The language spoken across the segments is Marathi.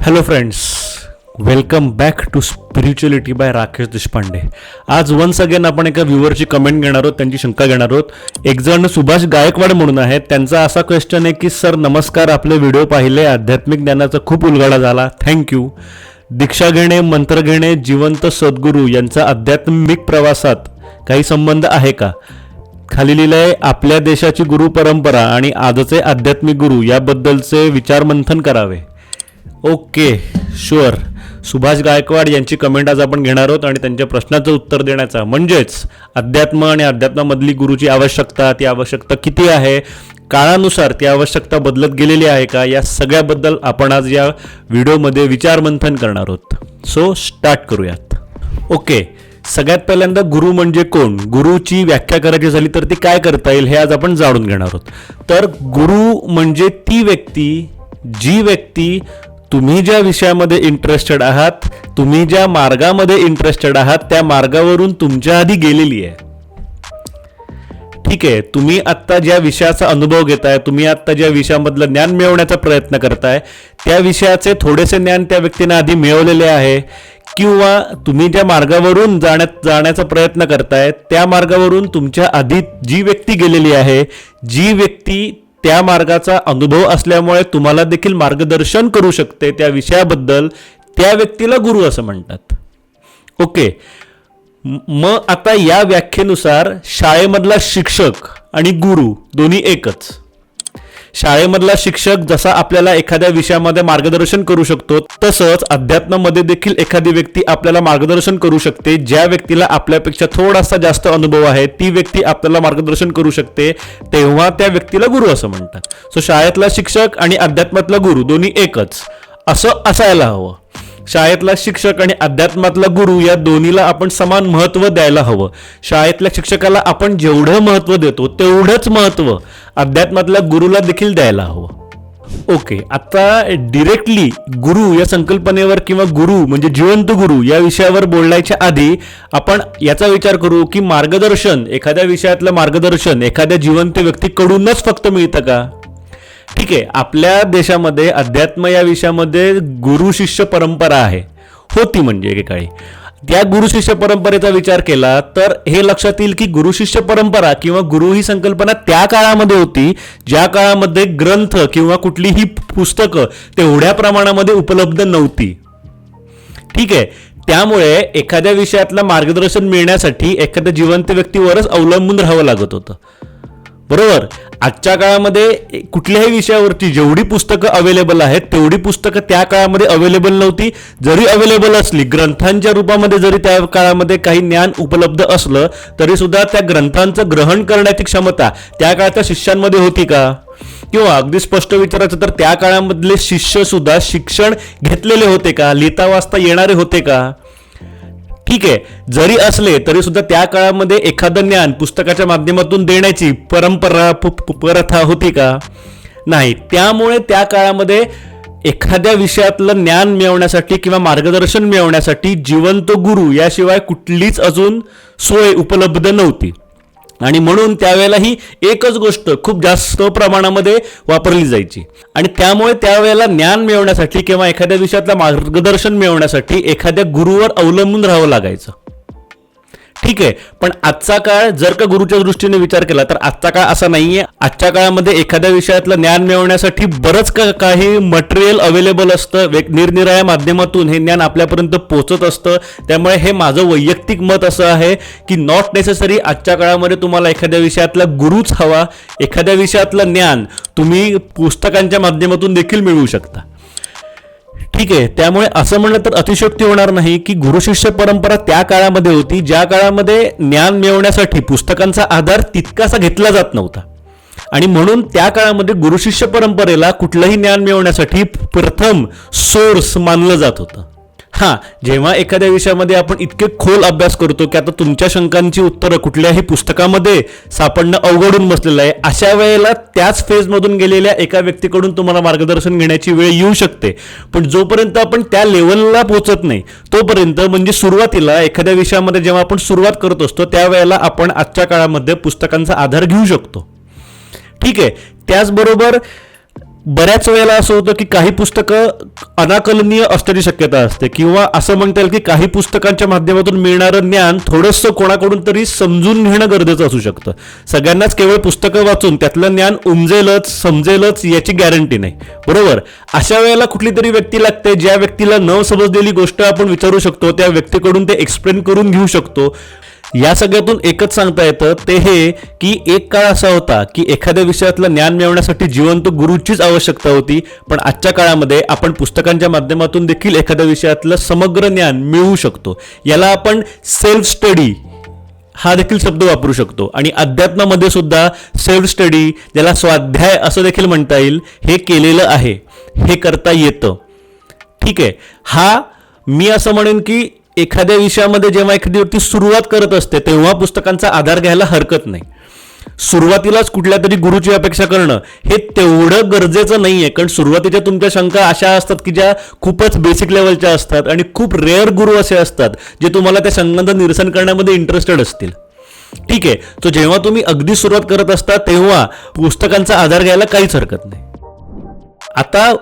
Hello friends welcome back to spirituality by Rakesh Deshpande आज वन्स अगेन आपण एका व्ह्युअरची कमेंट घेणार आहोत त्यांची शंका घेणार आहोत. एक जण सुभाष गायकवाड म्हणून आहेत. त्यांचा असा क्वेश्चन आहे की सर नमस्कार आपले व्हिडिओ पाहिले आध्यात्मिक ज्ञानाचा खूप उलगडा झाला. थँक्यू दीक्षा घेणे मंत्र घेणे जिवंत सद्गुरू यांचा आध्यात्मिक प्रवासात काही संबंध आहे का? खाली लिहिलंय आपल्या देशाची गुरु परंपरा आणि आजचे आध्यात्मिक गुरु याबद्दलचे विचारमंथन करावे. Okay sure. सुभाष गायकवाड यांची कमेंट आज आपण घेणार आहोत आणि त्यांच्या प्रश्नाचं उत्तर देण्याचा. म्हणजेच अध्यात्म आणि अध्यात्मामधली गुरुची आवश्यकता ती आवश्यकता किती आहे? काळानुसार ती आवश्यकता बदलत गेलेली आहे का? या सगळ्याबद्दल आपण आज या व्हिडिओमध्ये विचारमंथन करणार आहोत. सो स्टार्ट करूयात. ओके सगळ्यात पहिल्यांदा गुरु म्हणजे कोण? गुरुची व्याख्या करायची झाली तर ती काय करता येईल हे आज आपण जाणून घेणार आहोत. तर गुरु म्हणजे ती व्यक्ती जी व्यक्ती तुम्ही ज्या विषयामध्ये इंटरेस्टेड आहात तुम्ही ज्या मार्गामध्ये इंटरेस्टेड आहात त्या मार्गावरून तुमच्या आधी गेलेली आहे. ठीक आहे तुम्ही आत्ता ज्या विषयाचा अनुभव घेताय तुम्ही आत्ता ज्या विषयामधलं ज्ञान मिळवण्याचा प्रयत्न करताय त्या विषयाचे थोडेसे ज्ञान त्या व्यक्तीने आधी मिळवलेले आहे किंवा तुम्ही ज्या मार्गावरून जाण्यात जाण्याचा प्रयत्न करताय त्या मार्गावरून तुमच्या आधी जी व्यक्ती गेलेली आहे जी व्यक्ती त्या मार्गाचा अनुभव असल्यामुळे तुम्हाला देखील मार्गदर्शन करू शकते त्या विषयाबद्दल. त्या व्यक्तीला गुरु असं म्हणतात. ओके. मग आता या व्याख्येनुसार शाळेमधला शिक्षक आणि गुरु दोन्ही एकच. शाळेमधला शिक्षक जसा आपल्याला एखाद्या विषयामध्ये मार्गदर्शन करू शकतो तसंच अध्यात्मामध्ये देखील एखादी व्यक्ती आपल्याला मार्गदर्शन करू शकते. ज्या व्यक्तीला आपल्यापेक्षा थोडासा जास्त अनुभव आहे ती व्यक्ती आपल्याला मार्गदर्शन करू शकते. तेव्हा त्या व्यक्तीला गुरु असं म्हणतात. सो शाळेतला शिक्षक आणि अध्यात्मातला गुरु दोन्ही एकच. असं असायला हवं. शाळेतला शिक्षक आणि अध्यात्मातला गुरु या दोन्हीला आपण समान महत्त्व द्यायला हवं. शाळेतल्या शिक्षकाला आपण जेवढं महत्त्व देतो तेवढंच महत्त्व अध्यात्मातल्या गुरुला देखील द्यायला हवं. ओके आता डिरेक्टली गुरु या संकल्पनेवर किंवा गुरु म्हणजे जिवंत गुरु या विषयावर बोलण्याच्या आधी आपण याचा विचार करू की मार्गदर्शन एखाद्या विषयातलं मार्गदर्शन एखाद्या जिवंत व्यक्तीकडूनच फक्त मिळतं का? ठीक आहे आपल्या देशामध्ये अध्यात्म या विषयामध्ये गुरु शिष्य परंपरा आहे. होती म्हणजे एकेकाळी. त्या गुरु शिष्य परंपरेचा विचार केला तर हे लक्षात येईल की गुरु शिष्य परंपरा किंवा गुरु ही संकल्पना त्या काळामध्ये होती ज्या काळामध्ये ग्रंथ किंवा कुठलीही पुस्तकं तेवढ्या प्रमाणामध्ये उपलब्ध नव्हती. ठीक आहे त्यामुळे एखाद्या विषयातलं मार्गदर्शन मिळण्यासाठी एखाद्या जिवंत व्यक्तीवरच अवलंबून राहावं लागत होतं. बरोबर? आजच्या काळामध्ये कुठल्याही विषयावरची जेवढी पुस्तकं अवेलेबल आहेत तेवढी पुस्तकं त्या काळामध्ये अवेलेबल नव्हती. जरी अवेलेबल असली ग्रंथांच्या रूपामध्ये जरी त्या काळामध्ये काही ज्ञान उपलब्ध असलं तरी सुद्धा त्या ग्रंथांचं ग्रहण करण्याची क्षमता त्या काळाच्या शिष्यांमध्ये होती का? किंवा अगदी स्पष्ट विचारायचं तर त्या काळामधले शिष्य सुद्धा शिक्षण घेतलेले होते का? लिहिता वाचता येणारे होते का? ठीक आहे. जरी असले तरी सुद्धा त्या काळामध्ये एखादं ज्ञान पुस्तकाच्या माध्यमातून देण्याची परंपरा प्रथा होती का? नाही. त्यामुळे त्या काळामध्ये एखाद्या विषयातलं ज्ञान मिळवण्यासाठी किंवा मार्गदर्शन मिळवण्यासाठी जिवंत गुरु याशिवाय कुठलीच अजून सोय उपलब्ध नव्हती. आणि म्हणून त्यावेळेला ही एकच गोष्ट खूप जास्त प्रमाणामध्ये वापरली जायची. आणि त्यामुळे त्यावेळेला ज्ञान मिळवण्यासाठी किंवा एखाद्या विषयातलं मार्गदर्शन मिळवण्यासाठी एखाद्या गुरुवर अवलंबून राहावं लागायचं. ठीक आहे पण आजचा काळ जर का गुरुच्या दृष्टीने विचार केला तर आजचा काळ असा नाहीये. आजच्या काळामध्ये एखाद्या विषयातलं ज्ञान मिळवण्यासाठी बरंच का काही मटेरियल अवेलेबल असतं. वेग निरनिराळ्या माध्यमातून हे ज्ञान आपल्यापर्यंत पोहोचत असतं. त्यामुळे हे माझं वैयक्तिक मत असं आहे की नॉट नेसेसरी आजच्या काळामध्ये तुम्हाला एखाद्या विषयातला गुरुच हवा. एखाद्या विषयातलं ज्ञान तुम्ही पुस्तकांच्या माध्यमातून देखील मिळवू शकता. ठीक आहे त्यामुळे असं म्हणलं तर अतिशयोक्ती होणार नाही की गुरुशिष्य परंपरा त्या काळामध्ये होती ज्या काळामध्ये ज्ञान मिळवण्यासाठी पुस्तकांचा आधार तितकासा घेतला जात नव्हता. आणि म्हणून त्या काळामध्ये गुरुशिष्य परंपरेला कुठलंही ज्ञान मिळवण्यासाठी प्रथम सोर्स मानलं जात होतं. हां जेव्हा एखाद्या विषयामध्ये आपण इतके खोल अभ्यास करतो की आता तुमच्या शंकांची उत्तरं कुठल्याही पुस्तकामध्ये सापडणं अवघडून बसलेलं आहे अशा वेळेला त्याच फेजमधून गेलेल्या एका व्यक्तीकडून तुम्हाला मार्गदर्शन घेण्याची वेळ येऊ शकते. पण जोपर्यंत आपण त्या लेवलला पोहोचत नाही तोपर्यंत म्हणजे सुरुवातीला एखाद्या विषयामध्ये जेव्हा आपण सुरुवात करत असतो त्यावेळेला आपण आजच्या काळामध्ये पुस्तकांचा आधार घेऊ शकतो. ठीक आहे त्याचबरोबर बऱ्याच वेळेला असं होतं की काही पुस्तकं अनाकलनीय असण्याची शक्यता असते. किंवा असं म्हणता येईल की काही पुस्तकांच्या माध्यमातून मिळणारं ज्ञान थोडंसं कोणाकडून तरी समजून घेणं गरजेचं असू शकतं. सगळ्यांनाच केवळ पुस्तकं वाचून त्यातलं ज्ञान उमजेलच समजेलच याची गॅरंटी नाही. बरोबर? अशा वेळेला कुठली तरी व्यक्ती लागते ज्या व्यक्तीला न समजलेली गोष्ट आपण विचारू शकतो त्या व्यक्तीकडून ते एक्सप्लेन करून घेऊ शकतो. या सगळ्यातून एकच सांगता येतं ते हे की एक काळ असा होता की एखाद्या विषयातलं ज्ञान मिळवण्यासाठी जिवंत गुरुचीच आवश्यकता होती पण आजच्या काळामध्ये आपण पुस्तकांच्या माध्यमातून देखील एखाद्या विषयातलं समग्र ज्ञान मिळवू शकतो. याला आपण सेल्फ स्टडी हा देखील शब्द वापरू शकतो. आणि अध्यात्मामध्ये सुद्धा सेल्फ स्टडी ज्याला स्वाध्याय असं देखील म्हणता येईल हे केलेलं आहे. हे करता येतं. ठीक आहे. हा मी असं म्हणेन की एखाद्या विषयामध्ये जेव्हा एखादी व्यक्ती सुरुवात करत असते तेव्हा पुस्तकांचा आधार घ्यायला हरकत नाही. सुरुवातीलाच कुठल्या तरी गुरुची अपेक्षा करणं हे तेवढं गरजेचं नाही आहे कारण सुरुवातीच्या तुमच्या शंका अशा असतात की ज्या खूपच बेसिक लेवलच्या असतात आणि खूप रेअर गुरु असे असतात जे तुम्हाला त्या शंकांचं निरसन करण्यामध्ये इंटरेस्टेड असतील. ठीक आहे. तो जेव्हा तुम्ही अगदी सुरुवात करत असता तेव्हा पुस्तकांचा आधार घ्यायला काहीच हरकत नाही. आता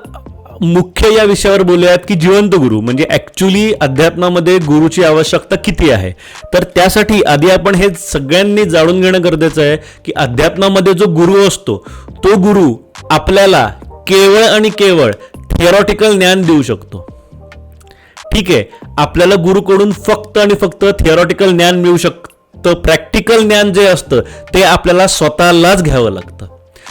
मुख्य या विषयावर बोलूयात की जिवंत गुरु म्हणजे ॲक्च्युली अध्यात्मामध्ये गुरुची आवश्यकता किती आहे? तर त्यासाठी आधी आपण हे सगळ्यांनी जाणून घेणं गरजेचं आहे की अध्यात्मामध्ये जो गुरु असतो तो गुरु आपल्याला केवळ आणि केवळ थिअरॉटिकल ज्ञान देऊ शकतो. ठीक आहे आपल्याला गुरुकडून फक्त आणि फक्त थिअरॉटिकल ज्ञान मिळू शकतं प्रॅक्टिकल ज्ञान जे असतं ते आपल्याला स्वतःलाच घ्यावं लागतं.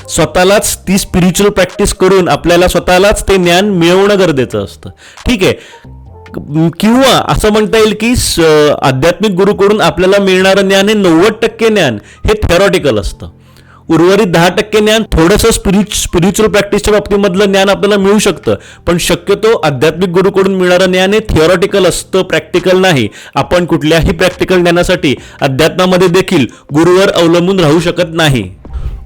स्वतःलाच ती स्पिरिच्युअल प्रॅक्टिस करून आपल्याला स्वतःलाच ते ज्ञान मिळवणं गरजेचं असतं. ठीक आहे? किंवा असं म्हणता येईल की आध्यात्मिक गुरुकडून आपल्याला मिळणारं ज्ञान हे नव्वद टक्के ज्ञान हे थेरॉटिकल असतं. उर्वरित दहा टक्के ज्ञान थोडंसं स्पिरिच स्पिरिच्युअल प्रॅक्टिसच्या बाबतीमधलं ज्ञान आपल्याला मिळू शकतं. पण शक्यतो आध्यात्मिक गुरुकडून मिळणारं ज्ञान हे थिअरॉटिकल असतं प्रॅक्टिकल नाही. आपण कुठल्याही प्रॅक्टिकल ज्ञानासाठी अध्यात्मामध्ये देखील गुरुवर अवलंबून राहू शकत नाही.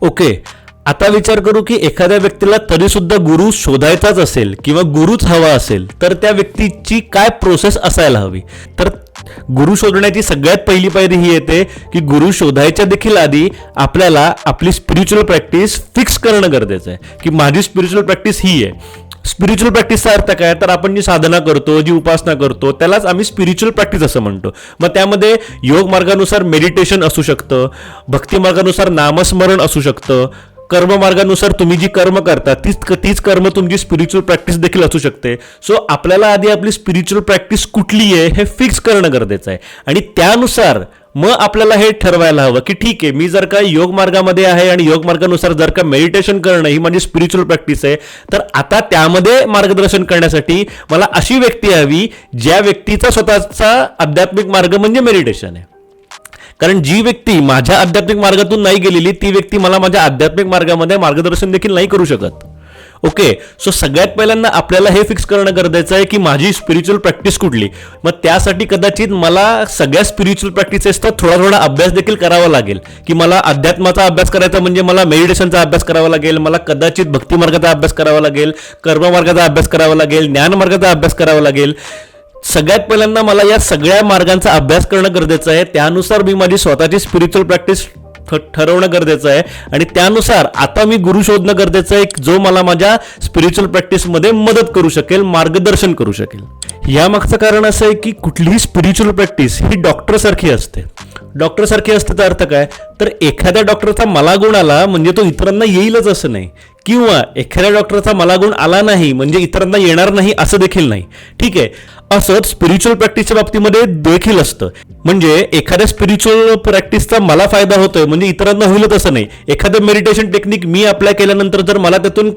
ओके आता विचार करू की एखाद्या व्यक्तीला तरी सुद्धा गुरु शोधायचाच असेल किंवा गुरुच हवा असेल तर त्या व्यक्तीची काय प्रोसेस असायला हवी? तर गुरु शोधण्याची सगळ्यात पहिली पायरी ही येते की गुरु शोधायच्या देखील आधी आपल्याला आपली स्पिरिच्युअल प्रॅक्टिस फिक्स करणं गरजेचं आहे. की माझी स्पिरिच्युअल प्रॅक्टिस ही आहे. स्पिरिच्युअल प्रॅक्टिसचा अर्थ काय? तर आपण जी साधना करतो जी उपासना करतो त्यालाच आम्ही स्पिरिच्युअल प्रॅक्टिस असं म्हणतो. मग त्यामध्ये योग मार्गानुसार मेडिटेशन असू शकतं भक्ती मार्गानुसार नामस्मरण असू शकतं कर्म मार्गानुसार तुम्ही जी कर्म करता तीच तीच कर्म तुमची स्पिरिच्युअल प्रॅक्टिस देखील असू शकते. सो आपल्याला आधी आपली स्पिरिच्युअल प्रॅक्टिस कुठली आहे हे फिक्स करणं गरजेचं आहे. आणि त्यानुसार मग आपल्याला हे ठरवायला हवं की ठीक आहे मी जर का योग मार्गामध्ये आहे आणि योग मार्गानुसार जर का मेडिटेशन करणं ही माझी स्पिरिच्युअल प्रॅक्टिस आहे तर आता त्यामध्ये मार्गदर्शन करण्यासाठी मला अशी व्यक्ती हवी ज्या व्यक्तीचा स्वतःचा आध्यात्मिक मार्ग म्हणजे मेडिटेशन आहे. कारण जी व्यक्ती माझ्या आध्यात्मिक मार्गातून नाही गेलेली ती व्यक्ती मला माझ्या आध्यात्मिक मार्गामध्ये मार्गदर्शन देखील नाही करू शकत. ओके सो सगळ्यात पहिल्यांदा आपल्याला हे फिक्स करणं गरजेचं आहे की माझी स्पिरिच्युअल प्रॅक्टिस कुठली? मग त्यासाठी कदाचित मला सगळ्या स्पिरिच्युअल प्रॅक्टिसेसचा थोडा थोडा अभ्यास देखील करावा लागेल. की मला अध्यात्माचा अभ्यास करायचा म्हणजे मला मेडिटेशनचा अभ्यास करावा लागेल मला कदाचित भक्ती मार्गाचा अभ्यास करावा लागेल कर्म मार्गाचा अभ्यास करावा लागेल ज्ञानमार्गाचा अभ्यास करावा लागेल. सगळ्यात पहिल्यांदा मला या सगळ्या मार्गांचा अभ्यास करणं गरजेचं आहे. त्यानुसार मी माझी स्वतःची स्पिरिच्युअल प्रॅक्टिस ठरवणं गरजेचं आहे. आणि त्यानुसार आता मी गुरु शोधणं गरजेचं आहे जो मला माझ्या स्पिरिच्युअल प्रॅक्टिसमध्ये मदत करू शकेल मार्गदर्शन करू शकेल. यामागचं कारण असं आहे की कुठलीही स्पिरिच्युअल प्रॅक्टिस ही डॉक्टरसारखी असते. डॉक्टरसारखी असते तर अर्थ काय? तर एखाद्या डॉक्टरचा मला गुण आला म्हणजे तो इतरांना येईलच असं नाही. किंवा एखाद्या डॉक्टरचा मला गुण आला नाही म्हणजे इतरांना येणार नाही असं देखील नाही. ठीक आहे? असंच स्पिरिच्युअल प्रॅक्टिसच्या बाबतीमध्ये देखील असतं. म्हणजे एखाद्या स्पिरिच्युअल प्रॅक्टिसचा मला फायदा होतोय म्हणजे इतरांना होईल तसं नाही. एखादं मेडिटेशन टेक्निक मी अप्लाय केल्यानंतर जर मला त्यातून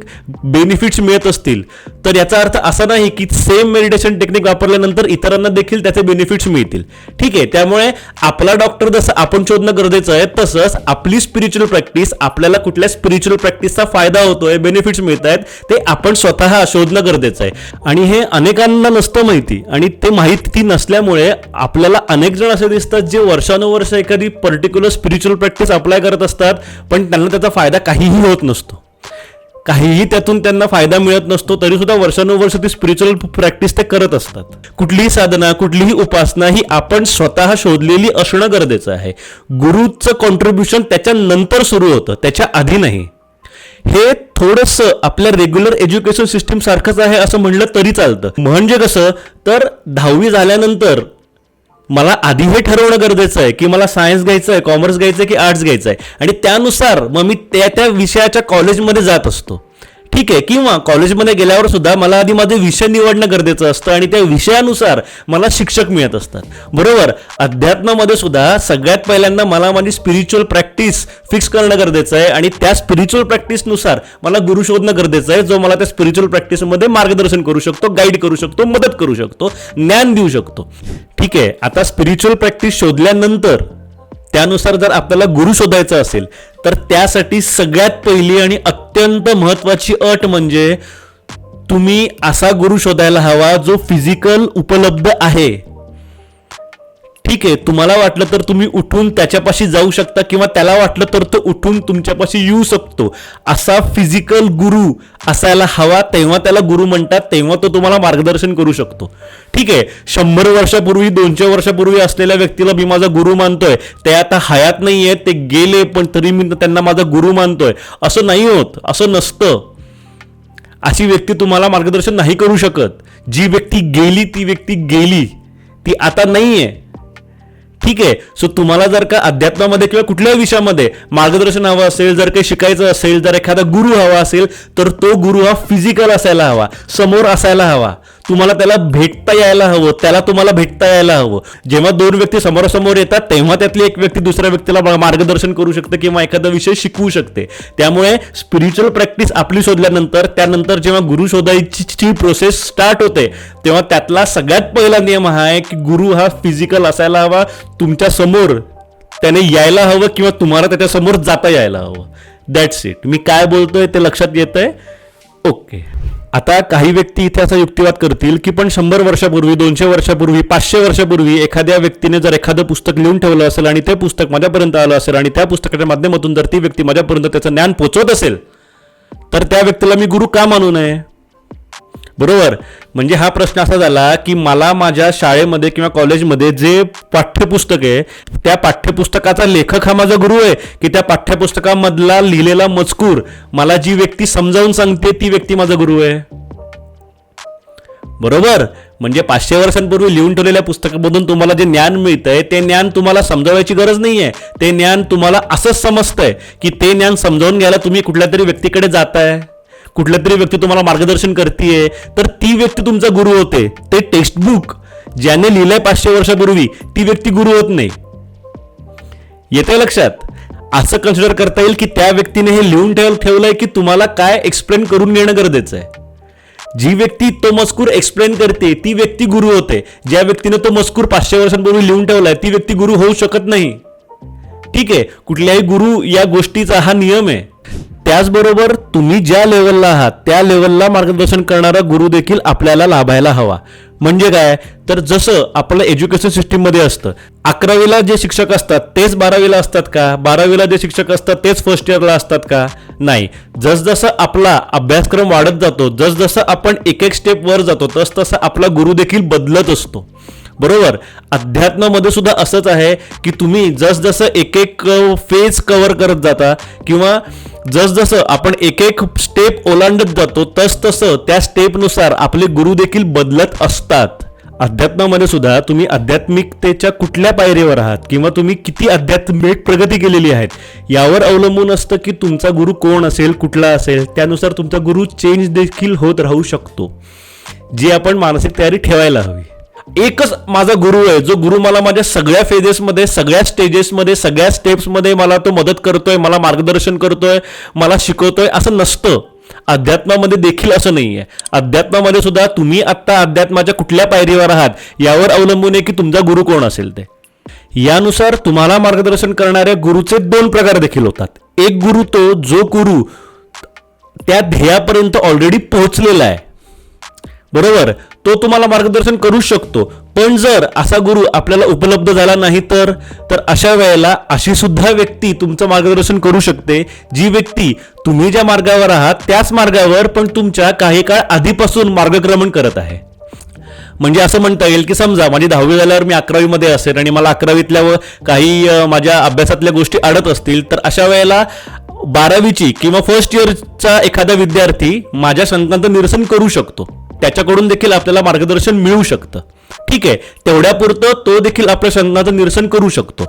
बेनिफिट्स मिळत असतील तर याचा अर्थ असा नाही की सेम मेडिटेशन टेक्निक वापरल्यानंतर इतरांना देखील त्याचे बेनिफिट्स मिळतील. ठीक आहे? त्यामुळे आपला डॉक्टर जसं आपण शोधणं गरजेचं आहे तसंच आपली स्पिरिच्युअल प्रॅक्टिस आपल्याला कुठल्या स्पिरिच्युअल प्रॅक्टिसचा फायदा होतोय बेनिफिट्स मिळत आहेत ते आपण स्वतः शोधणं गरजेचं आहे. आणि हे अनेकांना नसतं माहिती आणि ते माहिती नसल्यामुळे आपल्याला अनेक जण असे दिसतात जे वर्षानुवर्ष एखादी पर्टिक्युलर स्पिरिच्युअल प्रॅक्टिस अप्लाय करत असतात पण त्यांना त्याचा फायदा काहीही होत नसतो. काहीही त्यातून त्यांना फायदा मिळत नसतो तरी सुद्धा वर्षानुवर्ष ती स्पिरिच्युअल प्रॅक्टिस ते करत असतात. कुठलीही साधना कुठलीही उपासना ही आपण स्वतः शोधलेली असणं गरजेचं आहे. गुरुचं कॉन्ट्रीब्युशन त्याच्या नंतर सुरू होतं त्याच्या आधी नाही. हे थोडंसं आपल्या रेग्युलर एज्युकेशन सिस्टीम सारखंच आहे असं म्हणलं तरी चालतं. म्हणजे कसं? तर दहावी झाल्यानंतर मला आधी हे ठरवणं गरजेचं आहे की मला सायन्स घ्यायचं आहे कॉमर्स घ्यायचं आहे की आर्ट्स घ्यायचं आहे आणि त्यानुसार मग मी त्या त्या विषयाच्या कॉलेजमध्ये जात असतो. ठीक आहे किंवा कॉलेजमध्ये गेल्यावर सुद्धा मला आधी माझे विषय निवडणं गरजेचं असतं आणि त्या विषयानुसार मला शिक्षक मिळत असतात. बरोबर? अध्यात्मामध्ये सुद्धा सगळ्यात पहिल्यांदा मला माझी स्पिरिच्युअल प्रॅक्टिस फिक्स करणं गरजेचं आहे आणि त्या स्पिरिच्युअल प्रॅक्टिसनुसार मला गुरु शोधणं गरजेचं आहे जो मला त्या स्पिरिच्युअल प्रॅक्टिसमध्ये मार्गदर्शन करू शकतो गाईड करू शकतो मदत करू शकतो ज्ञान देऊ शकतो. ठीक आहे आता स्पिरिच्युअल प्रॅक्टिस शोधल्यानंतर त्यानुसार जर आपल्याला गुरु शोधायचा असेल तर त्यासाठी सगळ्यात पहिली आणि अत्यंत महत्वाची अट म्हणजे तुम्ही असा गुरु शोधायला हवा जो फिजिकल उपलब्ध आहे. ठीक आहे तुम्हाला वाटलं तर तुम्ही उठून त्याच्यापाशी जाऊ शकता किंवा त्याला वाटलं तर तो उठून तुमच्यापाशी येऊ शकतो. असा फिजिकल गुरु असायला हवा तेव्हा त्याला गुरु म्हणतात तेव्हा तो तुम्हाला मार्गदर्शन करू शकतो. ठीक आहे शंभर वर्षापूर्वी दोनशे वर्षापूर्वी असलेल्या व्यक्तीला मी माझा गुरु मानतोय. ते आता हयात नाही आहेत ते गेले पण तरी मी त्यांना माझा गुरु मानतोय. असं नाही होत असं नसतं. अशी व्यक्ती तुम्हाला मार्गदर्शन नाही करू शकत. जी व्यक्ती गेली ती व्यक्ती गेली ती आता नाहीये. ठीक आहे. सो तुम्हाला जर का अध्यात्मामध्ये किंवा कुठल्याही विषयामध्ये मार्गदर्शन हवं असेल जर काही शिकायचं असेल जर एखादा गुरु हवा असेल तर तो गुरु हा फिजिकल असायला हवा समोर असायला हवा. तुम्हाला त्याला भेटता यायला हवं त्याला तुम्हाला भेटता यायला हवं. जेव्हा दोन व्यक्ती समोरासमोर येतात तेव्हा त्यातली एक व्यक्ती दुसऱ्या व्यक्तीला मार्गदर्शन करू शकते किंवा एखादा विषय शिकवू शकते. त्यामुळे स्पिरिच्युअल प्रॅक्टिस आपली शोधल्यानंतर त्यानंतर जेव्हा गुरु शोधायची प्रोसेस स्टार्ट होते तेव्हा त्यातला सगळ्यात पहिला नियम हा आहे की गुरु हा फिजिकल असायला हवा तुमच्यासमोर त्याने यायला हवं किंवा तुम्हाला त्याच्यासमोर जाता यायला हवं. दॅट्स इट मी काय बोलतोय ते लक्षात येत आहे ओके आता काही व्यक्ती इथे असा युक्तिवाद करतील की पण शंभर वर्षापूर्वी दोनशे वर्षापूर्वी पाचशे वर्षापूर्वी एखाद्या व्यक्तीने जर एखादं पुस्तक लिहून ठेवलं असेल आणि ते पुस्तक माझ्यापर्यंत आलं असेल आणि त्या पुस्तकाच्या माध्यमातून जर ती व्यक्ती माझ्यापर्यंत त्याचं ज्ञान पोचवत असेल तर त्या व्यक्तीला मी गुरु का मानू नये? बरोबर. म्हणजे हा प्रश्न असा झाला की मला माझ्या शाळेमध्ये किंवा कॉलेजमध्ये जे पाठ्यपुस्तक आहे त्या पाठ्यपुस्तकाचा लेखक हा माझा गुरु आहे की त्या पाठ्यपुस्तकामधला लिहिलेला मजकूर मला जी व्यक्ती समजावून सांगते ती व्यक्ती माझा गुरु आहे. बरोबर. म्हणजे पाचशे वर्षांपूर्वी लिहून ठेवलेल्या पुस्तकामधून तुम्हाला जे ज्ञान मिळतंय ते ज्ञान तुम्हाला समजावायची गरज नाही आहे ते ज्ञान तुम्हाला असंच समजतंय की ते ज्ञान समजावून घ्यायला तुम्ही कुठल्या तरी व्यक्तीकडे जाताय. कुठल्या तरी व्यक्ती तुम्हाला मार्गदर्शन करते तर ती व्यक्ती तुमचा गुरु होते. ते टेक्स्टबुक ज्याने लिहिलंय पाचशे वर्षापूर्वी ती व्यक्ती गुरु होत नाही. येते लक्षात? असं कन्सिडर करता येईल की त्या व्यक्तीने हे लिहून ठेव ठेवलंय की तुम्हाला काय एक्सप्लेन करून घेणं गरजेचं आहे. जी व्यक्ती तो मजकूर एक्सप्लेन करते ती व्यक्ती गुरु होते. ज्या व्यक्तीने तो मजकूर पाचशे वर्षांपूर्वी लिहून ठेवलाय ती व्यक्ती गुरु होऊ शकत नाही. ठीक आहे कुठल्याही गुरु या गोष्टीचा हा नियम आहे. त्याचबरोबर तुम्ही ज्या लेवलला आहात त्या लेवलला मार्गदर्शन करणारा गुरु देखील आपल्याला लाभायला हवा. म्हणजे काय? तर जसं आपलं एज्युकेशन सिस्टीममध्ये असतं अकरावीला जे शिक्षक असतात तेच बारावीला असतात का? बारावीला जे शिक्षक असतात तेच फर्स्ट इयरला असतात का? नाही. जसजसं आपला अभ्यासक्रम वाढत जातो जसजसं आपण एक एक स्टेप वर जातो तसतसं आपला गुरु देखील बदलत असतो. बरोबर? अध्यात्मामध्ये सुद्धा असंच आहे की तुम्ही जसजसं एक एक फेज कवर करत जाता किंवा जसजसं आपण एक एक स्टेप ओलांडत जातो तस तसं त्या स्टेपनुसार आपले गुरु देखील बदलत असतात. अध्यात्मामध्ये सुद्धा तुम्ही आध्यात्मिकतेच्या कुठल्या पायरीवर आहात किंवा तुम्ही किती आध्यात्मिक प्रगती केलेली आहेत यावर अवलंबून असतं की तुमचा गुरु कोण असेल कुठला असेल त्यानुसार तुमचा गुरु चेंज देखील होत राहू शकतो. जी आपण मानसिक तयारी ठेवायला हवी. एकच माझा गुरु आहे जो गुरु मला माझ्या सगळ्या फेजेसमध्ये सगळ्या स्टेजेसमध्ये सगळ्या स्टेप्समध्ये मला तो मदत करतोय मला मार्गदर्शन करतोय मला शिकवतोय असं नसतं. अध्यात्मामध्ये देखील असं नाही आहे अध्यात्मामध्ये सुद्धा तुम्ही आत्ता अध्यात्माच्या कुठल्या पायरीवर आहात यावर अवलंबून आहे की तुमचा गुरु कोण असेल ते. यानुसार तुम्हाला मार्गदर्शन करणाऱ्या गुरुचे दोन प्रकार देखील होतात. एक गुरु तो जो गुरु त्या ध्येयापर्यंत ऑलरेडी पोहोचलेला आहे. बरोबर? तो तुम्हाला मार्गदर्शन करू शकतो. पण जर असा गुरु आपल्याला उपलब्ध झाला नाही तर तर अशा वेळेला अशी सुद्धा व्यक्ती तुमचं मार्गदर्शन करू शकते जी व्यक्ती तुम्ही ज्या मार्गावर आहात त्याच मार्गावर पण तुमच्या काही काळ आधीपासून मार्गक्रमण करत आहे. म्हणजे असं म्हणता येईल की समजा माझी दहावी झाल्यावर मी अकरावीमध्ये असेल आणि मला अकरावीतल्या व काही माझ्या अभ्यासातल्या गोष्टी अडत असतील तर अशा वेळेला बारावीची किंवा फर्स्ट इयरचा एखादा विद्यार्थी माझ्या शंकांचं निरसन करू शकतो. त्याच्याकडून देखील आपल्याला मार्गदर्शन मिळू शकतं. ठीक आहे तेवढ्यापुरतं तो देखील आपल्या शंकाचं निरसन करू शकतो.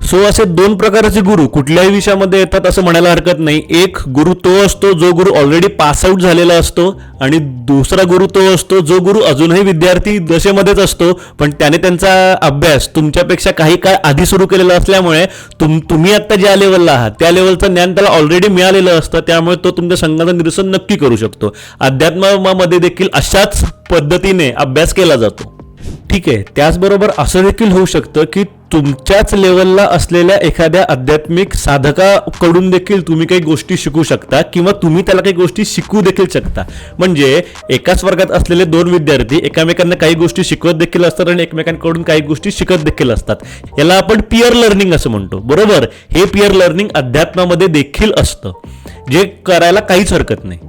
सो असे दोन प्रकारचे गुरु कुठल्याही विषयामध्ये येतात असं म्हणायला हरकत नाही. एक गुरु तो असतो जो गुरु ऑलरेडी पास आउट झालेला असतो आणि दुसरा गुरु तो असतो जो गुरु अजूनही विद्यार्थी दशेमध्येच असतो. पण त्याने त्यांचा अभ्यास तुमच्यापेक्षा काही काळ आधी सुरू केलेला असल्यामुळे तुम तुम्ही आत्ता ज्या लेवलला आहात त्या लेवलचं ज्ञान त्याला ऑलरेडी मिळालेलं असतं. त्यामुळे तो तुमच्या संघाचं निरसन नक्की करू शकतो. अध्यात्मामध्ये देखील अशाच पद्धतीने अभ्यास केला जातो. ठीक आहे. त्याचबरोबर असं देखील होऊ शकतं की तुमच्याच लेवलला असलेल्या एखाद्या आध्यात्मिक साधकाकडून देखील तुम्ही काही गोष्टी शिकू शकता किंवा तुम्ही त्याला काही गोष्टी शिकू देखील शकता. म्हणजे एकाच वर्गात असलेले दोन विद्यार्थी एकमेकांना काही गोष्टी शिकवत देखील असतात आणि एकमेकांकडून काही गोष्टी शिकत देखील असतात. याला आपण पियर लर्निंग असं म्हणतो. बरोबर? हे पियर लर्निंग अध्यात्मामध्ये देखील असतं. जे करायला काहीच हरकत नाही.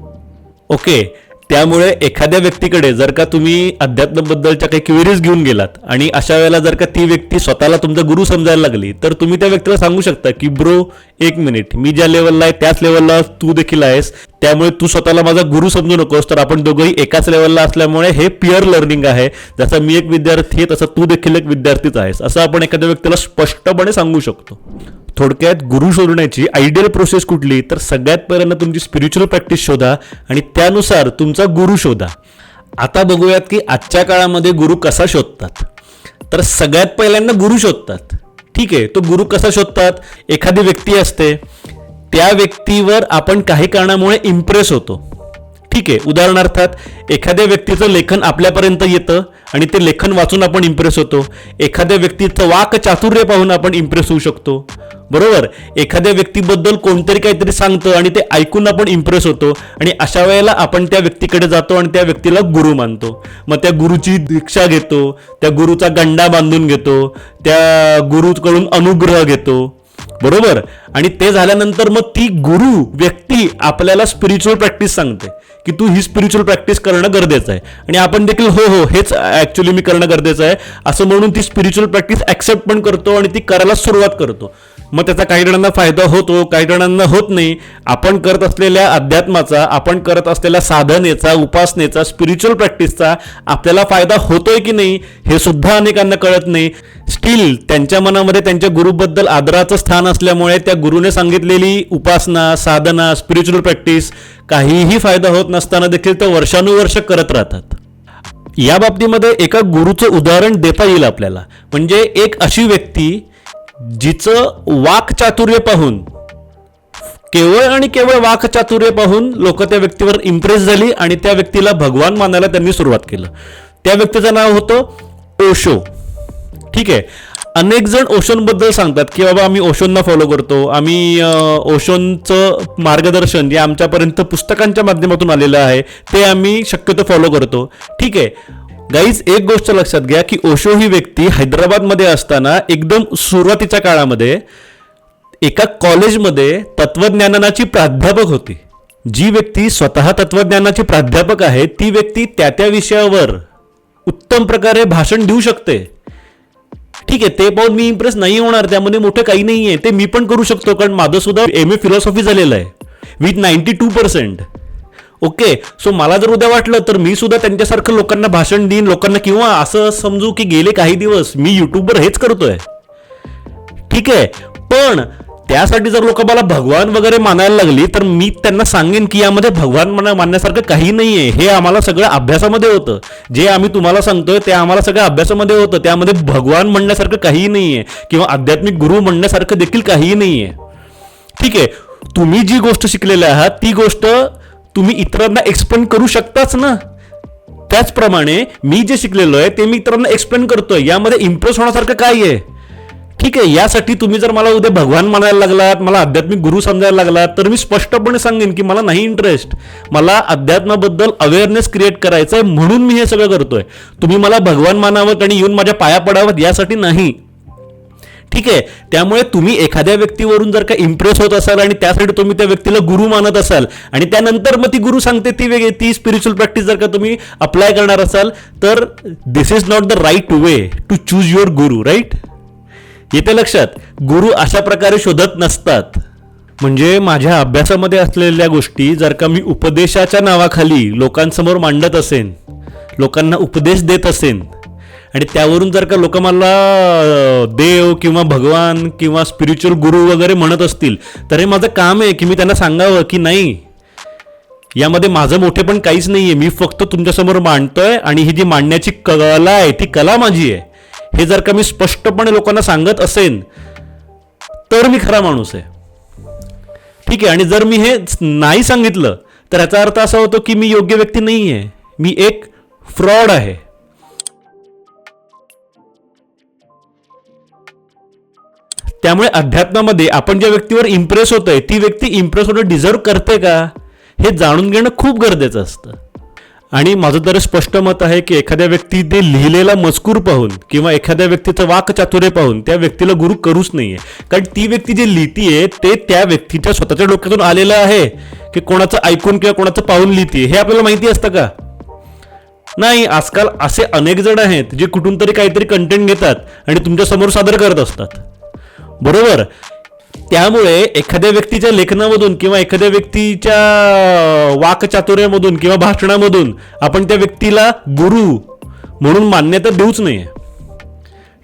ओके? त्यामुळे एखाद्या व्यक्तीकडे जर का तुम्ही अध्यात्माबद्दलच्या काही क्वेरीज घेऊन गेलात आणि अशा वेळेला जर का ती व्यक्ती स्वतःला तुमचा गुरु समजायला लागली तर तुम्ही त्या व्यक्तीला सांगू शकता की ब्रो एक मिनिट मी ज्या लेवलला आहे त्याच लेवलला तू देखील आहेस त्यामुळे तू स्वतःला माझा गुरु समजू नकोस तर आपण दोघंही एकाच लेवलला असल्यामुळे हे पिअर लर्निंग आहे. जसं मी एक विद्यार्थी आहे तसं तू देखील एक विद्यार्थीच आहेस. असं आपण एखाद्या व्यक्तीला स्पष्टपणे सांगू शकतो. थोडक्यात गुरु शोधण्याची आयडियल प्रोसेस कुठली? तर सगळ्यात पहिल्यांदा तुमची स्पिरिच्युअल प्रॅक्टिस शोधा आणि त्यानुसार तुमचा गुरु शोधा. आता बघूयात की आजच्या काळामध्ये गुरु कसा शोधतात. तर सगळ्यात पहिल्यांदा गुरु शोधतात. ठीक आहे तो गुरु कसा शोधतात? एखादी व्यक्ती असते त्या व्यक्तीवर आपण काही कारणामुळे इम्प्रेस होतो. ठीक आहे उदाहरणार्थात एखाद्या व्यक्तीचं लेखन आपल्यापर्यंत येतं आणि ते लेखन वाचून आपण इम्प्रेस होतो. एखाद्या व्यक्तीचं वाक चातुर्य पाहून आपण इम्प्रेस होऊ शकतो. बरोबर? एखाद्या व्यक्तीबद्दल कोणतरी काहीतरी सांगतं आणि ते ऐकून आपण इम्प्रेस होतो आणि अशा वेळेला आपण त्या व्यक्तीकडे जातो आणि त्या व्यक्तीला गुरु मानतो. मग त्या गुरुची दीक्षा घेतो त्या गुरुचा गंडा बांधून घेतो त्या गुरुकडून अनुग्रह घेतो. बरोबर? आणि ते झाल्यानंतर मग ती गुरु व्यक्ती आपल्याला स्पिरिच्युअल प्रॅक्टिस सांगते. की तू ही स्पिरिच्युअल प्रॅक्टिस करणं गरजेचं आहे. आणि आपण देखील हो हो हेच ॲक्च्युली मी करणं गरजेचं आहे. असं म्हणून ती स्पिरिच्युअल प्रॅक्टिस ऍक्सेप्ट पण करतो आणि ती करायला सुरुवात करतो. मग त्याचा काही जणांना फायदा होतो काही जणांना होत नाही. आपण करत असलेल्या अध्यात्माचा आपण करत असलेल्या साधनेचा उपासनेचा स्पिरिच्युअल प्रॅक्टिसचा आपल्याला फायदा होतोय की नाही हे सुद्धा अनेकांना कळत नाही. स्टील त्यांच्या मनामध्ये त्यांच्या गुरुबद्दल आदराचं स्थान असल्यामुळे त्या गुरुने सांगितलेली उपासना साधना स्पिरिच्युअल प्रॅक्टिस काहीही फायदा होत नसताना देखील ते वर्षानुवर्ष करत राहतात. या बाबतीमध्ये एका गुरुचं उदाहरण देता येईल आपल्याला. म्हणजे एक अशी व्यक्ती जिचं वाकचातुर्य पाहून केवळ आणि केवळ वाकचातुर्य पाहून लोक त्या व्यक्तीवर इम्प्रेस झाली आणि त्या व्यक्तीला भगवान मानायला त्यांनी सुरुवात केलं. त्या व्यक्तीचं नाव होतं ओशो. ठीक आहे? अनेक जण ओशोंबद्दल सांगतात की बाबा आम्ही ओशोंना फॉलो करतो. आम्ही ओशोंचं ओशोनचं मार्गदर्शन जे आमच्यापर्यंत पुस्तकांच्या माध्यमातून आलेलं आहे ते आम्ही शक्यतो फॉलो करतो. ठीक आहे? गाईज एक गोष्ट लक्षात घ्या की ओशो ही व्यक्ती हैदराबादमध्ये असताना एकदम सुरुवातीच्या काळामध्ये एका कॉलेजमध्ये तत्वज्ञानाची प्राध्यापक होती. जी व्यक्ती स्वतः तत्वज्ञानाची प्राध्यापक आहे ती व्यक्ती त्या त्या विषयावर उत्तम प्रकारे भाषण देऊ शकते. ठीक आहे ते पाहून मी इम्प्रेस नाही होणार त्यामध्ये मोठं काही नाही आहे ते मी पण करू शकतो कारण माझं सुद्धा एम ए फिलॉसॉफी झालेलं आहे. With ninety two percent okay so मला जर उद्या वाटलं तर मी सुद्धा त्यांच्यासारखं लोकांना भाषण देईन लोकांना किंवा असं समजू की गेले काही दिवस मी युट्यूबवर हेच करतोय. ठीक आहे पण त्यासाठी जर लोक मला भगवान वगैरे मानायला लागली तर मी त्यांना सांगेन की यामध्ये भगवान मानण्यासारखं काही नाही आहे हे आम्हाला सगळं अभ्यासामध्ये होतं. जे आम्ही तुम्हाला सांगतोय ते आम्हाला सगळं अभ्यासामध्ये होतं. त्यामध्ये भगवान म्हणण्यासारखं काहीही आहे किंवा आध्यात्मिक गुरु म्हणण्यासारखं देखील काहीही आहे ठीक आहे तुम्ही जी गोष्ट शिकलेल्या आहात ती गोष्ट तुम्ही इतरांना एक्सप्लेन करू शकताच ना? त्याचप्रमाणे मी जे शिकलेलो आहे ते मी इतरांना एक्सप्लेन करतोय. यामध्ये इम्प्रेस होण्यासारखं काय आहे? ठीक आहे यासाठी तुम्ही जर मला उद्या भगवान म्हणायला लागलात मला आध्यात्मिक गुरु समजायला लागलात तर मी स्पष्टपणे सांगेन की मला नाही इंटरेस्ट मला अध्यात्माबद्दल अवेअरनेस क्रिएट करायचं आहे म्हणून मी हे सगळं करतोय. तुम्ही मला भगवान मानावं आणि येऊन माझ्या पाया पडावं यासाठी नाही. ठीक आहे. त्यामुळे तुम्ही एखाद्या व्यक्तीवरून जर का इम्प्रेस होत असाल आणि त्यासाठी तुम्ही त्या व्यक्तीला गुरु मानत असाल आणि त्यानंतर मग ती गुरु सांगते ती वेगळी ती स्पिरिच्युअल प्रॅक्टिस जर का तुम्ही अप्लाय करणार असाल तर this is not the right way to choose your guru right येते लक्षात. गुरु अशा प्रकारे शोधत नसतात. म्हणजे माझ्या अभ्यासामध्ये असलेल्या गोष्टी जर का मी उपदेशाच्या नावाखाली लोकांसमोर मांडत असेन लोकांना उपदेश देत असेन आणि त्यावरून जर का लोक मला देव किंवा भगवान किंवा स्पिरिच्युअल गुरु वगैरे म्हणत असतील तर हे माझं काम आहे की मी त्यांना सांगावं की नाही. यामध्ये माझं मोठे पण काहीच नाही आहे मी फक्त तुमच्यासमोर मांडतोय आणि ही जी मांडण्याची कला आहे ती कला माझी आहे. हे जर का मी स्पष्टपणे लोकांना सांगत असेन तर मी खरा माणूस आहे. ठीक आहे आणि जर मी हे नाही सांगितलं तर याचा अर्थ असा होतो की मी योग्य व्यक्ती नाही आहे मी एक फ्रॉड आहे. त्यामुळे अध्यात्मामध्ये आपण ज्या व्यक्तीवर इम्प्रेस होतोय ती व्यक्ती इम्प्रेस होणं डिझर्व करते का? हे जाणून घेणं खूप गरजेचं असतं. आणि माझं तर स्पष्ट मत आहे की एखाद्या व्यक्तीने लिहिलेला मजकूर पाहून किंवा एखाद्या व्यक्तीचं वाकचातुर्य पाहून त्या व्यक्तीला गुरु करूच नाहीये. कारण ती व्यक्ती जे लिहितीये ते त्या व्यक्तीच्या स्वतःच्या डोक्यातून आलेलं आहे की कोणाचं ऐकून किंवा कोणाचं पाहून लिहिते हे आपल्याला माहिती असतं का? नाही आजकाल असे अनेक जण आहेत जे कुठून तरी काहीतरी कंटेंट घेतात आणि तुमच्यासमोर सादर करत असतात. बरोबर? त्यामुळे एखाद्या व्यक्तीच्या लेखनामधून किंवा एखाद्या व्यक्तीच्या वाकचातुर्यामधून किंवा भाषणामधून आपण त्या व्यक्तीला गुरु म्हणून मान्यता देऊच नाही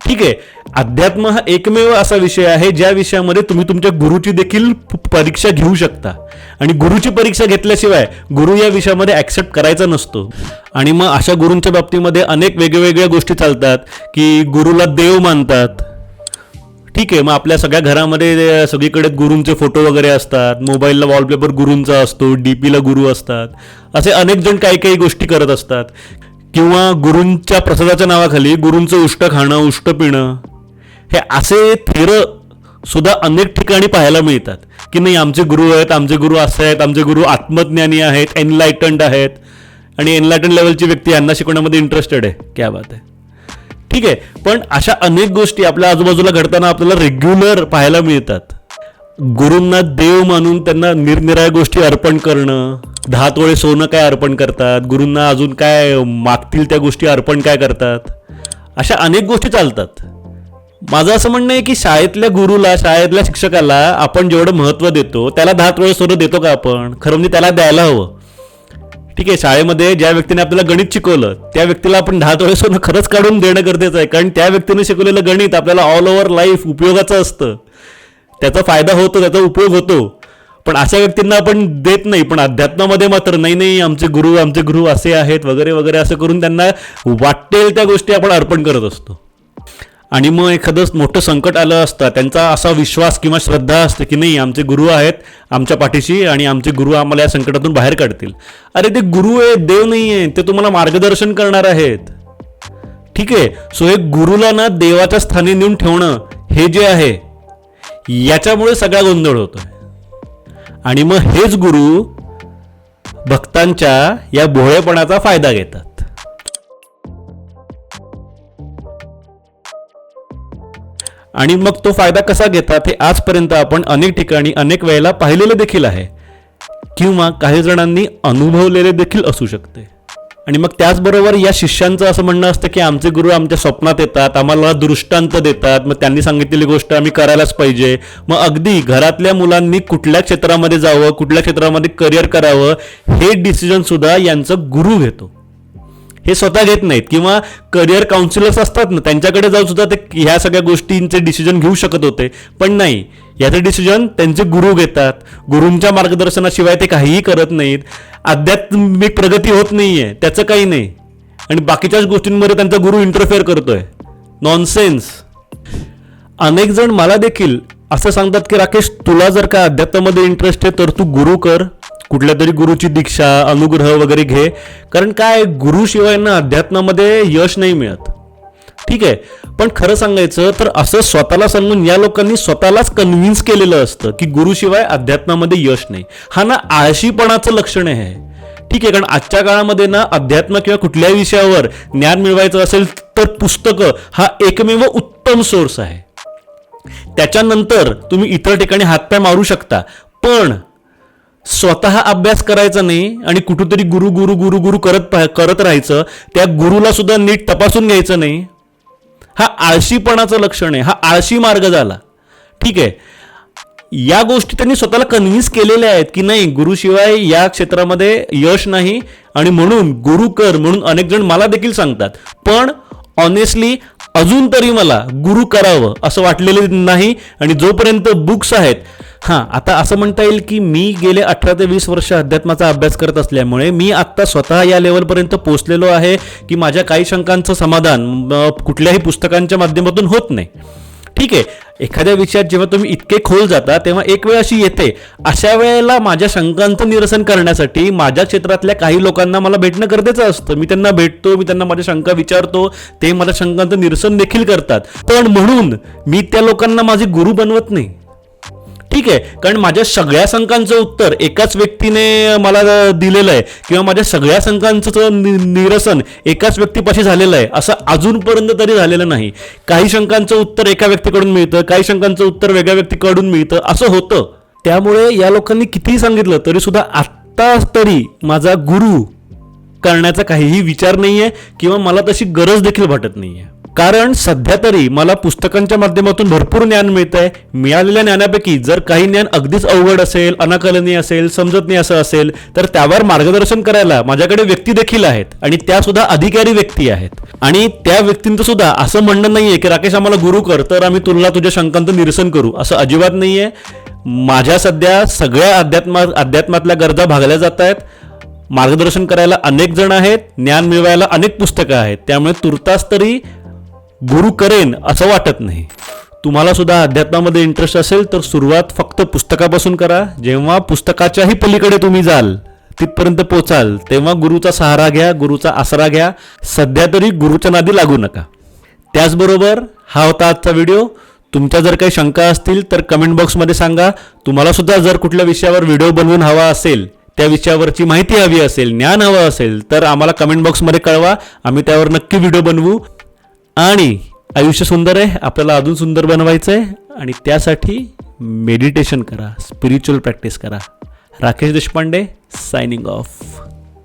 ठीक आहे? अध्यात्म हा एकमेव असा विषय आहे ज्या विषयामध्ये तुम्ही तुमच्या गुरुची देखील परीक्षा घेऊ शकता. आणि गुरुची परीक्षा घेतल्याशिवाय गुरु या विषयामध्ये ॲक्सेप्ट करायचा नसतो. आणि मग अशा गुरूंच्या बाबतीमध्ये अनेक वेगवेगळ्या गोष्टी चालतात की गुरुला देव मानतात. ठीक आहे मग आपल्या सगळ्या घरामध्ये सगळीकडे गुरूंचे फोटो वगैरे असतात मोबाईलला वॉलपेपर गुरूंचा असतो डीपीला गुरु असतात असे अनेक जण काही काही गोष्टी करत असतात. किंवा गुरूंच्या प्रसादाच्या नावाखाली गुरूंचं उष्ट खाणं उष्ट पिणं हे असे थेर सुद्धा अनेक ठिकाणी पाहायला मिळतात. की नाही आमचे गुरु आहेत आमचे गुरु असे आहेत आमचे गुरु आत्मज्ञानी आहेत एनलायटंड आहेत. आणि एनलायटन लेवलची व्यक्ती यांना शिकवण्यामध्ये इंटरेस्टेड आहे क्या बात आहे. ठीक आहे. पण अशा अनेक गोष्टी आपल्या आजूबाजूला घडताना आपल्याला रेग्युलर पाहायला मिळतात. गुरूंना देव मानून त्यांना निरनिराळ्या गोष्टी अर्पण करणं दहा तोळे सोनं काय अर्पण करतात गुरूंना अजून काय मागतील त्या गोष्टी अर्पण काय करतात? अशा अनेक गोष्टी चालतात. माझं असं म्हणणं आहे की शाळेतल्या गुरुला शाळेतल्या शिक्षकाला आपण जेवढं महत्त्व देतो त्याला दहा तोळे सोनं देतो का आपण? खरं म्हणजे त्याला द्यायला हवं. ठीक आहे शाळेमध्ये ज्या व्यक्तीने आपल्याला गणित शिकवलं त्या व्यक्तीला आपण दहा तोळे सोनं खरंच काढून देणं गरजेचं आहे. कारण त्या व्यक्तीने शिकवलेलं गणित आपल्याला ऑल ओव्हर लाईफ उपयोगाचं असतं. त्याचा फायदा होतो त्याचा उपयोग होतो. पण अशा व्यक्तींना आपण देत नाही. पण अध्यात्मामध्ये मात्र नाही नाही आमचे गुरु आमचे गुरु असे आहेत वगैरे वगैरे असं करून त्यांना वाटेल त्या गोष्टी आपण अर्पण करत असतो. आणि मग एखादं मोठं संकट आलं असतं त्यांचा असा विश्वास किंवा श्रद्धा असते की नाही आमचे गुरु आहेत आमच्या पाठीशी आणि आमचे गुरु आम्हाला या संकटातून बाहेर काढतील. अरे ते गुरु आहे देव नाही आहे ते तुम्हाला मार्गदर्शन करणार आहेत. ठीक आहे सो एक गुरुला ना देवाच्या स्थानी नेऊन ठेवणं हे जे आहे याच्यामुळे सगळा गोंधळ होतोय. आणि मग हेच गुरु भक्तांच्या या भोळेपणाचा फायदा घेतात. आणि मग तो फायदा कसा घेतात हे आजपर्यंत आपण अनेक ठिकाणी अनेक वेळेला पाहिलेलं देखील आहे. किंवा काही जणांनी अनुभवलेले देखील असू शकते. आणि मग त्याचबरोबर या शिष्यांचं असं म्हणणं असतं की आमचे गुरु आमच्या स्वप्नात येतात आम्हाला दृष्टांत देतात मग त्यांनी सांगितलेली गोष्ट आम्ही करायलाच पाहिजे. मग अगदी घरातल्या मुलांनी कुठल्या क्षेत्रामध्ये जावं कुठल्या क्षेत्रामध्ये करिअर करावं हे डिसिजन सुद्धा यांचं गुरु घेतो. हे स्वतः घेत नाहीत किंवा करिअर काउन्सिलर्स असतात ना त्यांच्याकडे जाऊन सुद्धा ते ह्या सगळ्या गोष्टींचे डिसिजन घेऊ शकत होते. पण नाही याचे डिसिजन त्यांचे गुरु घेतात. गुरूंच्या मार्गदर्शनाशिवाय ते काहीही करत नाहीत. आध्यात्मिक प्रगती होत नाहीये त्याचं काही नाही. आणि बाकीच्याच गोष्टींमध्ये त्यांचा गुरु इंटरफेअर करतोय. नॉनसेन्स अनेक जण मला देखील असं सांगतात की राकेश तुला जर का अध्यात्मामध्ये इंटरेस्ट आहे तर तू गुरु कर. कुठल्या तरी गुरुची दीक्षा अनुग्रह वगैरे घे. कारण काय गुरुशिवाय ना अध्यात्मामध्ये यश नाही मिळत. ठीक आहे. पण खरं सांगायचं तर असं स्वतःला सांगून या लोकांनी स्वतःलाच कन्व्हिन्स केलेलं असतं की गुरुशिवाय अध्यात्मामध्ये यश नाही. हा ना आळशीपणाचं लक्षण आहे. ठीक आहे. कारण आजच्या काळामध्ये ना अध्यात्म किंवा कुठल्याही विषयावर ज्ञान मिळवायचं असेल तर पुस्तकं हा एकमेव उत्तम सोर्स आहे. त्याच्यानंतर तुम्ही इतर ठिकाणी हातपाय मारू शकता. पण स्वतः अभ्यास करायचा नाही आणि कुठंतरी गुरु गुरु गुरु गुरु करत करत राहायचं त्या गुरुला सुद्धा नीट तपासून घ्यायचं नाही. हा आळशीपणाचं लक्षण आहे. हा आळशी मार्ग झाला. ठीक आहे. या गोष्टी त्यांनी स्वतःला कन्व्हिन्स केलेल्या आहेत की नाही गुरुशिवाय या क्षेत्रामध्ये यश नाही आणि म्हणून गुरु कर म्हणून अनेक जण मला देखील सांगतात. पण ऑनेस्टली अजून तरी मला गुरु करावं असं वाटलेलं नाही आणि जोपर्यंत बुक्स आहेत हां आता असं म्हणता येईल की मी गेले अठरा ते वीस वर्ष अध्यात्माचा अभ्यास करत असल्यामुळे मी आत्ता स्वतः या लेवलपर्यंत पोचलेलो आहे की माझ्या काही शंकांचं समाधान कुठल्याही पुस्तकांच्या माध्यमातून होत नाही. ठीक आहे एखाद्या विषयात जेव्हा तुम्ही इतके खोल जाता तेव्हा एक वेळ अशी येते अशा वेळेला माझ्या शंकांचं निरसन करण्यासाठी माझ्या क्षेत्रातल्या काही लोकांना मला भेटणं गरजेचं असतं. मी त्यांना भेटतो मी त्यांना माझ्या शंका विचारतो ते माझ्या शंकांचं निरसन देखील करतात. पण म्हणून मी त्या लोकांना माझे गुरु बनवत नाही. ठीक आहे कारण माझ्या सगळ्या शंकांचं उत्तर एकाच व्यक्तीने मला दिलेलं आहे. किंवा माझ्या सगळ्या शंकांचं नि- निरसन एकाच व्यक्तीपाशी झालेलं आहे. असं अजूनपर्यंत तरी झालेलं नाही. काही शंकांचं उत्तर एका व्यक्तीकडून मिळतं काही शंकांचं उत्तर वेगळ्या व्यक्तीकडून मिळतं असं होतं. त्यामुळे या लोकांनी कितीही सांगितलं तरी सुद्धा आत्ता तरी माझा गुरु करण्याचा काहीही विचार नाही आहे किंवा मला तशी गरज देखील वाटत आहे कारण सध्या तरी मला पुस्तकांच्या माध्यमातून भरपूर ज्ञान मिळत आहे मिळालेल्या ज्ञानापैकी जर काही ज्ञान अगदीच अवघड असेल अनाकलनीय असेल समजत नाही असं असेल तर त्यावर मार्गदर्शन करायला माझ्याकडे व्यक्ती देखील आहेत आणि त्या सुद्धा अधिकारी व्यक्ती आहेत. आणि त्या व्यक्तींचं सुद्धा असं म्हणणं नाहीये की राकेश आम्हाला गुरु कर तर आम्ही तुला तुझ्या शंकांचं निरसन करू असं अजिबात नाहीये. माझ्या सध्या सगळ्या अध्यात्मा अध्यात्मातल्या गरजा भागल्या जात आहेत. मार्गदर्शन करायला अनेक जण आहेत ज्ञान मिळवायला अनेक पुस्तकं आहेत. त्यामुळे तुर्तास तरी गुरु करेन असं वाटत नाही. तुम्हाला सुद्धा अध्यात्मामध्ये इंटरेस्ट असेल तर सुरुवात फक्त पुस्तकापासून करा. जेव्हा पुस्तकाच्याही पलीकडे तुम्ही जाल तिथपर्यंत पोचाल तेव्हा गुरुचा सहारा घ्या गुरुचा आसरा घ्या. सध्या तरी गुरुच्या नादी लागू नका. त्याचबरोबर हा होता आजचा व्हिडिओ. तुमच्या जर काही शंका असतील तर कमेंट बॉक्समध्ये सांगा. तुम्हाला सुद्धा जर कुठल्या विषयावर व्हिडिओ बनवून हवा असेल त्या विषयावरची माहिती हवी असेल ज्ञान हवं असेल तर आम्हाला कमेंट बॉक्समध्ये कळवा. आम्ही त्यावर नक्की व्हिडिओ बनवू. आणि आयुष्य सुंदर आहे आपल्याला अजून सुंदर बनवायचं आहे आणि त्यासाठी मेडिटेशन करा स्पिरिच्युअल प्रॅक्टिस करा. Rakesh Deshpande signing off